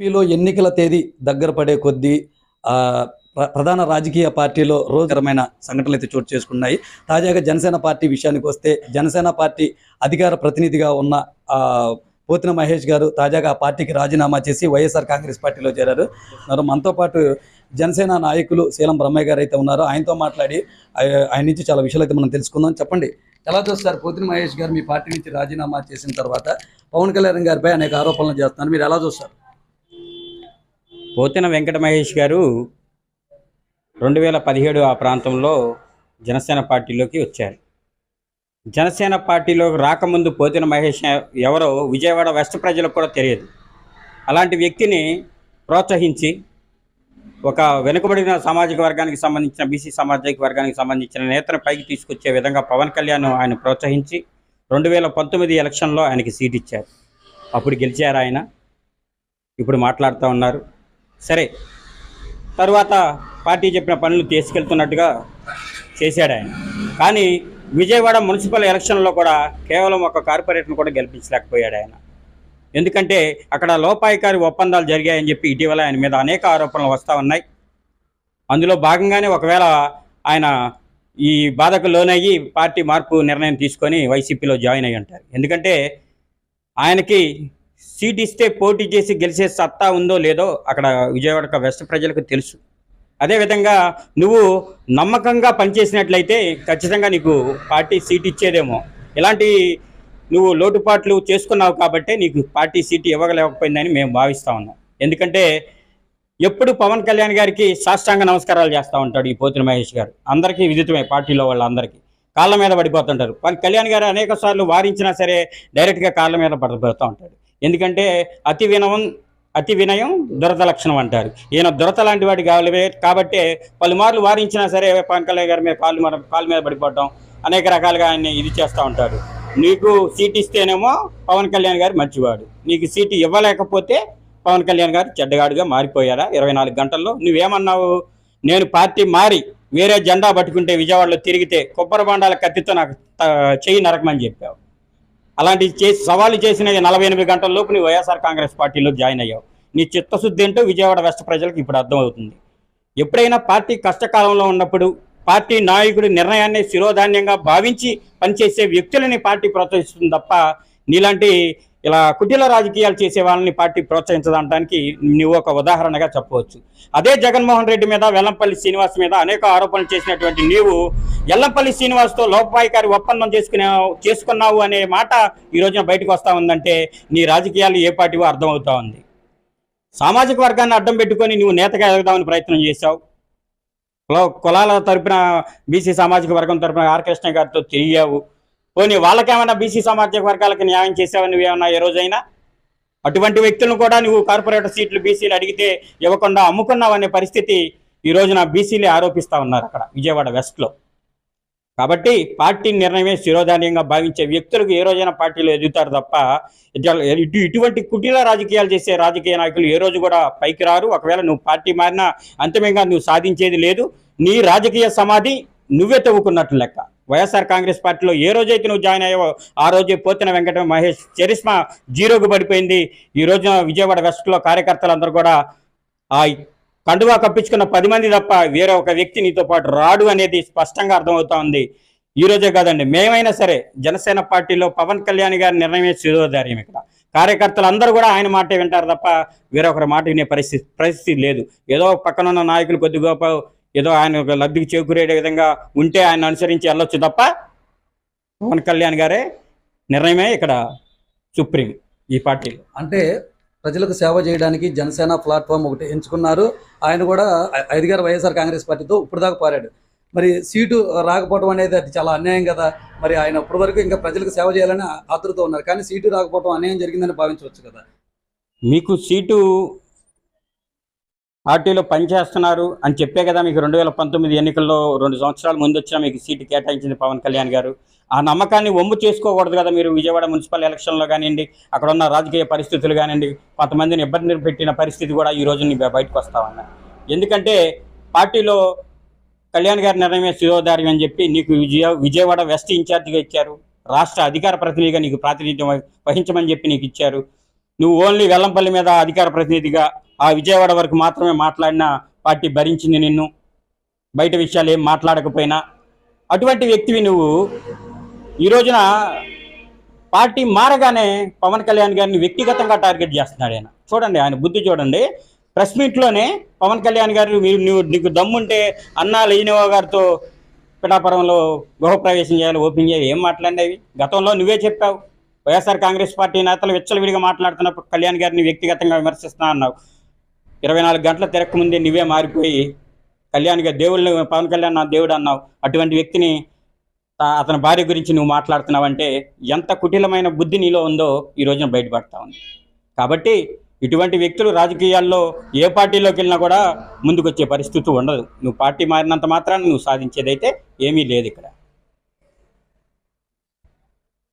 ఏపీలో ఎన్నికల తేదీ దగ్గర పడే కొద్దీ ప్ర- ప్రధాన రాజకీయ పార్టీలో రోజుకరమైన సంఘటనలు అయితే చోటు చేసుకున్నాయి. తాజాగా జనసేన పార్టీ విషయానికి వస్తే జనసేన పార్టీ అధికార ప్రతినిధిగా ఉన్న పోతిన మహేష్ గారు తాజాగా ఆ పార్టీకి రాజీనామా చేసి వైఎస్ఆర్ కాంగ్రెస్ పార్టీలో చేరారు. మరి మనతో పాటు జనసేన నాయకులు శీలం బ్రహ్మయ్య గారు అయితే ఉన్నారు. ఆయనతో మాట్లాడి ఆయన నుంచి చాలా విషయాలు అయితే మనం తెలుసుకుందాం. చెప్పండి ఎలా చూస్తారు పోతిన మహేష్ గారు మీ పార్టీ నుంచి రాజీనామా చేసిన తర్వాత? పవన్ కళ్యాణ్ గారిపై అనేక ఆరోపణలు చేస్తున్నారు. మీరు ఎలా చూస్తారు? పోతిన వెంకట మహేష్ గారు రెండు వేల పదిహేడు ఆ ప్రాంతంలో జనసేన పార్టీలోకి వచ్చారు. జనసేన పార్టీలోకి రాకముందు పోతిన మహేష్ ఎవరో విజయవాడ వెస్ట్ ప్రజలకు కూడా తెలియదు. అలాంటి వ్యక్తిని ప్రోత్సహించి ఒక వెనుకబడిన సామాజిక వర్గానికి సంబంధించిన బీసీ సామాజిక వర్గానికి సంబంధించిన నేతను పైకి తీసుకొచ్చే విధంగా పవన్ కళ్యాణ్ ఆయన ప్రోత్సహించి రెండు వేల పంతొమ్మిది ఎలక్షన్లో ఆయనకి సీట్ ఇచ్చారు. అప్పుడు గెలిచారు ఆయన. ఇప్పుడు మాట్లాడుతూ ఉన్నారు. సరే. తర్వాత పార్టీ చెప్పిన పనులు తీసుకెళ్తున్నట్టుగా చేశాడు ఆయన. కానీ విజయవాడ మున్సిపల్ ఎలక్షన్లో కూడా కేవలం ఒక కార్పొరేట్ను కూడా గెలిపించలేకపోయాడు ఆయన. ఎందుకంటే అక్కడ లోపాయికారి ఒప్పందాలు జరిగాయని చెప్పి ఇటీవల ఆయన మీద అనేక ఆరోపణలు వస్తూ ఉన్నాయి. అందులో భాగంగానే ఒకవేళ ఆయన ఈ బాధకు లోనయ్యి పార్టీ మార్పు నిర్ణయం తీసుకొని వైసీపీలో జాయిన్ అయ్యి ఉంటారు. ఎందుకంటే ఆయనకి సీట్ ఇస్తే పోటీ చేసి గెలిచే సత్తా ఉందో లేదో అక్కడ విజయవాడ వెస్ట్ ప్రజలకు తెలుసు. అదేవిధంగా నువ్వు నమ్మకంగా పనిచేసినట్లయితే ఖచ్చితంగా నీకు పార్టీ సీట్ ఇచ్చేదేమో. ఇలాంటి నువ్వు లోటుపాట్లు చేసుకున్నావు కాబట్టే నీకు పార్టీ సీట్ ఇవ్వగలేకపోయిందని మేము భావిస్తా ఉన్నాం. ఎందుకంటే ఎప్పుడు పవన్ కళ్యాణ్ గారికి సాష్టాంగ నమస్కారాలు చేస్తూ ఉంటాడు ఈ పోతిన మహేష్ గారు. అందరికీ విదితమే పార్టీలో వాళ్ళందరికీ. కాళ్ళ మీద పడిపోతుంటారు. పవన్ కళ్యాణ్ గారు అనేక సార్లు వారించినా సరే డైరెక్ట్గా కాళ్ళ మీద పడిపోతూ ఉంటాడు. ఎందుకంటే అతి వినయం అతి వినయం దురద లక్షణం అంటారు. ఈయన దురత లాంటి వాటి కావాలి కాబట్టి పలుమార్లు వారించినా సరే పవన్ కళ్యాణ్ గారి మీద కాళ్ళు మీద కాళ్ళ మీద పడిపోవటం అనేక రకాలుగా ఆయన్ని ఇది చేస్తూ ఉంటారు. నీకు సీట్ ఇస్తేనేమో పవన్ కళ్యాణ్ గారు మంచివాడు. నీకు సీటు ఇవ్వలేకపోతే పవన్ కళ్యాణ్ గారు చెడ్డగాడుగా మారిపోయారా? ఇరవై నాలుగు గంటల్లో నువ్వేమన్నావు? నేను పార్టీ మారి వేరే జెండా పట్టుకుంటే విజయవాడలో తిరిగితే కొబ్బరి బాండాల కత్తితో నాకు చెయ్యి నరకమని చెప్పావు. అలాంటివి చేసి సవాలు చేసిన నలభై ఎనిమిది గంటల లోపు నీ వైఎస్ఆర్ కాంగ్రెస్ పార్టీలో జాయిన్ అయ్యావు. నీ చిత్తశుద్ధి ఏంటో విజయవాడ వెస్ట్ ప్రజలకు ఇప్పుడు అర్థమవుతుంది. ఎప్పుడైనా పార్టీ కష్టకాలంలో ఉన్నప్పుడు పార్టీ నాయకుడి నిర్ణయాన్ని శిరోధాన్యంగా భావించి పనిచేసే వ్యక్తులని పార్టీ ప్రోత్సహిస్తుంది తప్ప నీలాంటి ఇలా కుటిల రాజకీయాలు చేసే వాళ్ళని పార్టీ ప్రోత్సహించడానికి నువ్వు ఒక ఉదాహరణగా చెప్పవచ్చు. అదే జగన్మోహన్ రెడ్డి మీద వెల్లంపల్లి శ్రీనివాస్ మీద అనేక ఆరోపణలు చేసినటువంటి నీవు ఎల్లంపల్లి శ్రీనివాస్తో లోపాయికారి ఒప్పందం చేసుకునే చేసుకున్నావు అనే మాట ఈ రోజున బయటకు వస్తా ఉందంటే నీ రాజకీయాలు ఏ పార్టీవో అర్థమవుతా ఉంది. సామాజిక వర్గాన్ని అడ్డం పెట్టుకొని నువ్వు నేతగా ఎదగదామని ప్రయత్నం చేశావు. కులాల తరపున బీసీ సామాజిక వర్గం తరపున ఆర్ కృష్ణ గారితో తిరిగావు. పోనీ వాళ్ళకేమైనా బీసీ సామాజిక వర్గాలకు న్యాయం చేసావు నువ్వేమన్నా ఏ రోజైనా? అటువంటి వ్యక్తులను కూడా నువ్వు కార్పొరేటర్ సీట్లు బీసీలు అడిగితే ఇవ్వకుండా అమ్ముకున్నావు అనే పరిస్థితి ఈ రోజున బీసీలే ఆరోపిస్తా ఉన్నారు అక్కడ విజయవాడ వెస్ట్లో. కాబట్టి పార్టీ నిర్ణయమే శిరోధాన్యంగా భావించే వ్యక్తులకు ఏ రోజైనా పార్టీలో ఎదుగుతారు తప్ప ఇటు- ఇటు ఇటువంటి కుటీల రాజకీయాలు చేసే రాజకీయ నాయకులు ఏ రోజు కూడా పైకి రారు. ఒకవేళ నువ్వు పార్టీ మారినా అంతిమంగా నువ్వు సాధించేది లేదు. నీ రాజకీయ సమాధి నువ్వే తవ్వుకున్నట్లు లెక్క. వైఎస్ఆర్ కాంగ్రెస్ పార్టీలో ఏ రోజైతే నువ్వు జాయిన్ అయ్యావో ఆ రోజే పోతిన వెంకట మహేష్ చరిస్మా జీరోకు పడిపోయింది. ఈ రోజున విజయవాడ వెస్ట్లో కార్యకర్తలందరూ కూడా ఆ కండువా కప్పించుకున్న పది మంది తప్ప వేరే ఒక వ్యక్తి నీతో పాటు రాడు అనేది స్పష్టంగా అర్థమవుతా ఉంది. ఈ రోజే కాదండి మేమైనా సరే జనసేన పార్టీలో పవన్ కళ్యాణ్ గారి నిర్ణయమే శిరోధార్యం ఇక్కడ. కార్యకర్తలు అందరూ కూడా ఆయన మాటే వింటారు తప్ప వేరొకరి మాట వినే పరిస్థితి పరిస్థితి లేదు. ఏదో పక్కనున్న నాయకులు కొద్ది గొప్ప ఏదో ఆయన ఒక లబ్ధికి చేకూరే విధంగా ఉంటే ఆయన అనుసరించి వెళ్ళొచ్చు తప్ప పవన్ కళ్యాణ్ గారే నిర్ణయమే ఇక్కడ సుప్రీం ఈ పార్టీలో అంటే ప్రజలకు సేవ చేయడానికి జనసేన ప్లాట్ఫామ్ ఒకటి ఎంచుకున్నారు. ఆయన కూడా ఐ- అధికార వైఎస్ఆర్ కాంగ్రెస్ పార్టీతో ఇప్పుడు దాకా పారాడు మరి సీటు రాకపోవడం అనేది అది చాలా అన్యాయం కదా. మరి ఆయన ఇప్పటి వరకు ఇంకా ప్రజలకు సేవ చేయాలని ఆతృత ఉన్నారు. కానీ సీటు రాకపోవడం అన్యాయం జరిగిందని భావించవచ్చు కదా. మీకు సీటు పార్టీలో పనిచేస్తున్నారు అని చెప్పే కదా మీకు రెండు వేల పంతొమ్మిది ఎన్నికల్లో రెండు సంవత్సరాల ముందు వచ్చినా మీకు సీటు కేటాయించింది పవన్ కళ్యాణ్ గారు. ఆ నమ్మకాన్ని ఒమ్ము చేసుకోకూడదు కదా మీరు విజయవాడ మున్సిపల్ ఎలక్షన్లో కానివ్వండి అక్కడ ఉన్న రాజకీయ పరిస్థితులు కానివ్వండి కొంతమందిని ఇబ్బంది పెట్టిన పరిస్థితి కూడా ఈ రోజు నేను బయటకు వస్తా ఎందుకంటే పార్టీలో కళ్యాణ్ గారి నిర్ణయమే శిరోధార్యం అని చెప్పి నీకు విజయ విజయవాడ వెస్ట్ ఇన్ఛార్జిగా ఇచ్చారు. రాష్ట్ర అధికార ప్రతినిధిగా నీకు ప్రాతినిధ్యం వహించమని చెప్పి నీకు ఇచ్చారు. నువ్వు ఓన్లీ వెల్లంపల్లి మీద అధికార ప్రతినిధిగా ఆ విజయవాడ వరకు మాత్రమే మాట్లాడిన పార్టీ భరించింది నిన్ను. బయట విషయాలు ఏం మాట్లాడకపోయినా. అటువంటి వ్యక్తివి నువ్వు. ఈ రోజున పార్టీ మారగానే పవన్ కళ్యాణ్ గారిని వ్యక్తిగతంగా టార్గెట్ చేస్తున్నాడు ఆయన. చూడండి ఆయన బుద్ధి చూడండి. ప్రెస్ మీట్లోనే పవన్ కళ్యాణ్ గారు మీరు నువ్వు నీకు దమ్ముంటే అన్నా లేనివా గారితో పిఠాపురంలో గృహప్రవేశం చేయాలి ఓపెన్ చేయాలి ఏం మాట్లాడినవి? గతంలో నువ్వే చెప్పావు. వైఎస్ఆర్ కాంగ్రెస్ పార్టీ నేతలు విచ్చలవిడిగా మాట్లాడుతున్నప్పుడు కళ్యాణ్ గారిని వ్యక్తిగతంగా విమర్శిస్తున్నా అన్నావు. ఇరవై నాలుగు గంటల తిరక్క ముందే నువ్వే మారిపోయి కళ్యాణ్గా దేవుళ్ళు పవన్ కళ్యాణ్ నా దేవుడు అన్నావు. అటువంటి వ్యక్తిని అతని భార్య గురించి నువ్వు మాట్లాడుతున్నావంటే ఎంత కుటిలమైన బుద్ధి నీలో ఉందో ఈ రోజున బయటపడతా ఉంది. కాబట్టి ఇటువంటి వ్యక్తులు రాజకీయాల్లో ఏ పార్టీలోకి వెళ్ళినా కూడా ముందుకొచ్చే పరిస్థితి ఉండదు. నువ్వు పార్టీ మారినంత మాత్రాన్ని నువ్వు సాధించేదైతే ఏమీ లేదు ఇక్కడ.